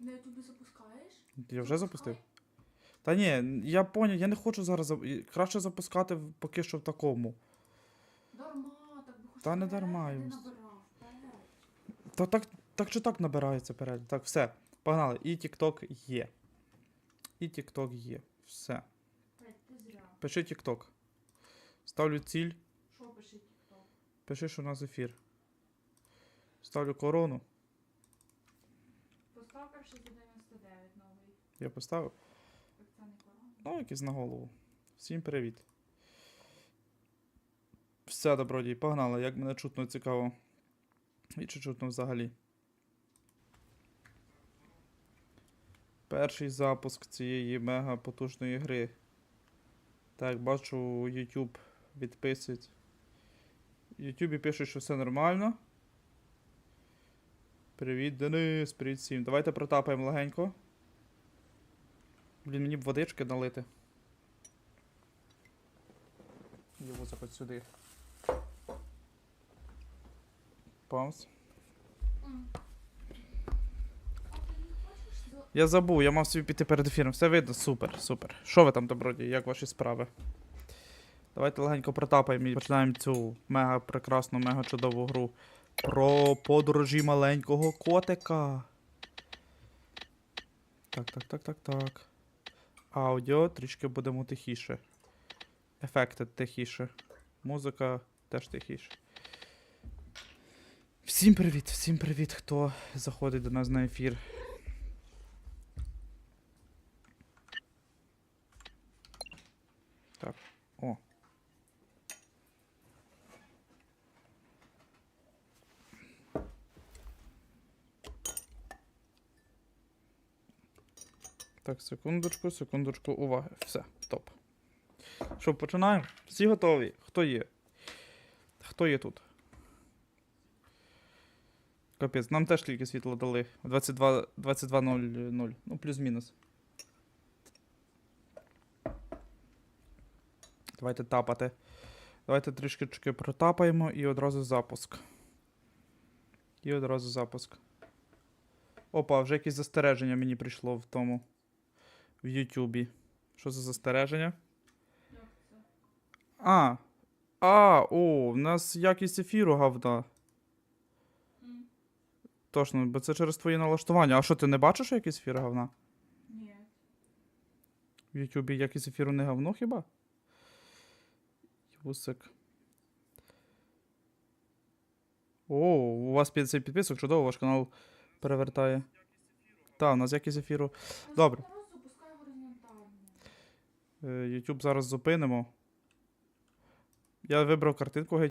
на ютубі запускаєш? Я вже запустив. Та ні, я поняв, я не хочу зараз. зап- і Краще запускати в- поки що в такому. Дарма, так би хоч Та не дарма, Юс. набирав. Та так, так чи так набирається перегляд. Так, все. Погнали. І TikTok є. І TikTok є. Все. Блядь, ти зря. Пиши TikTok. Ставлю ціль. Що пиши тікток? Пиши, що у нас ефір. Ставлю корону. Постав перший за 99 новий. Я поставив. Так це не корона. Ну, якийсь на голову. Всім привіт. Все, добродій, погнали. Як мене чутно цікаво. І чи чутно взагалі. Перший запуск цієї мега потужної гри. Так, бачу, YouTube відписують. В YouTube пишуть, що все нормально. Привіт, Денис, привіт всім. Давайте протапаємо легенько. Блін, мені б водички налити. Його заходь сюди. Паус. Я забув, я мав собі піти перед ефіром. Все видно? Супер, супер. Що ви там, добродії? Як ваші справи? Давайте легенько протапаємо і починаємо цю мега прекрасну, мега чудову гру про подорожі маленького котика. Так, так, так, так, так. Аудіо трішки будемо тихіше. Ефекти тихіше. Музика теж тихіше. Всім привіт, всім привіт, хто заходить до нас на ефір. Так, о. Так, секундочку, секундочку, уваги. Все, топ. Що, починаємо? Всі готові? Хто є? Хто є тут? Капець, нам теж тільки світло дали. 22 22.00. Ну, плюс-мінус. Давайте тапати. Давайте трішки протапаємо і одразу запуск. І одразу запуск. Опа, вже якесь застереження мені прийшло в тому. В Ютубі. Що за застереження? А. А, о, в нас якість ефіру говна. Точно, бо це через твої налаштування. А що, ти не бачиш якість ефір говна? Ні. В Ютубі якість ефіру не говно хіба? Юсик. О, у вас 50 підписок, чудово, ваш канал перевертає. Так, у нас якість ефіру. Добре. YouTube зараз зупинимо. Я вибрав картинку геть.